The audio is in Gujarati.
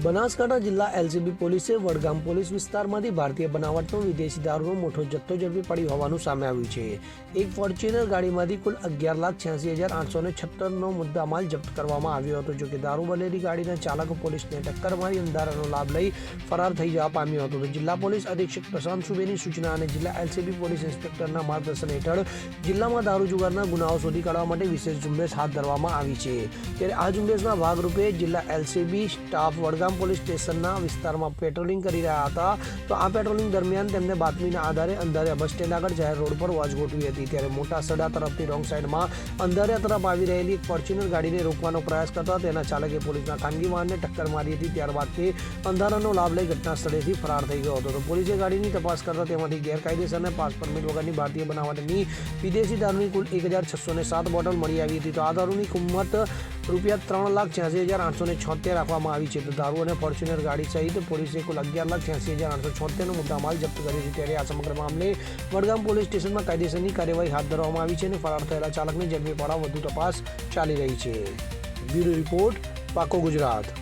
બનાસકાંઠા જિલ્લા એલસીબી પોલીસે વડગામ પોલીસ વિસ્તારમાંથી ભારતીય બનાવટનો વિદેશી દારૂનો મોટો જથ્થો ઝડપી પડી હોવાનું સામે આવ્યું છે. એક ફોર્ચ્યુનર ગાડીમાંથી કુલ અગિયાર લાખ છ્યાસી હજાર આઠસો ને છત્તરનો મુદ્દામાલ જપ્ત કરવામાં આવ્યો હતો, જોકે દારૂ બનેલી ગાડીના ચાલક પોલીસને ટક્કર મારી અંધારાનો લાભ લઈ ફરાર થઈ જવા પામ્યો હતો. જિલ્લા પોલીસ અધિક્ષક પ્રશાંત સુબેની સૂચના અને જિલ્લા એલસીબી પોલીસ ઇન્સ્પેક્ટરના માર્ગદર્શન હેઠળ જિલ્લામાં દારૂ જુગારના ગુનાઓ શોધી કાઢવા માટે વિશેષ ઝુંબેશ હાથ ધરવામાં આવી છે. ત્યારે આ ઝુંબેશના ભાગરૂપે જિલ્લા એલસીબી સ્ટાફ વડગામ પોલીસ સ્ટેશનના વિસ્તારમાં પેટ્રોલિંગ કરી રહ્યા હતા. તો આ પેટ્રોલિંગ દરમિયાન તેમને બાતમીના આધારે અંધારિયા બસ સ્ટેન્ડ આગળ જાહેર રોડ પર વોચ ગોઠવી હતી. ત્યારે મોટા સડા તરફથી રોંગ સાઈડમાં અંધારિયા તરફ આવી રહેલી એક ફોર્ચ્યુનર ગાડીને રોકવાનો પ્રયાસ કરતા તેના ચાલકે પોલીસના ખાનગી વાહનને ટક્કર મારી હતી. ત્યારબાદ તે અંધારાનો લાભ લઈ ઘટના સ્થળેથી ફરાર થઈ ગયો હતો. તો પોલીસે ગાડીની તપાસ કરતા તેમાંથી ગેરકાયદેસર અને પાસ પરમિટ વગરની ભારતીય બનાવટની વિદેશી દારૂની કુલ એક હજાર છસો ને સાત બોટલ મળી આવી હતી. તો આ દારૂની કિંમત રૂપિયા ત્રણ લાખ છ્યાસી હજાર આઠસો ને છોતેર રાખવામાં આવી છે. તો દારૂ અને ફોર્ચ્યુનર ગાડી સહિત પોલીસે કુલ અગિયાર લાખ છ્યાસી હજાર આઠસો છોતેરનો મુદ્દામાલ જપ્ત કર્યો છે. ત્યારે આ સમગ્ર મામલે વડગામ પોલીસ સ્ટેશનમાં કાયદેસરની કાર્યવાહી હાથ ધરવામાં આવી છે અને ફરાર થયેલા ચાલકને ઝડપી પાડવા વધુ તપાસ ચાલી રહી છે. બ્યુરો રિપોર્ટ પાકો ગુજરાત.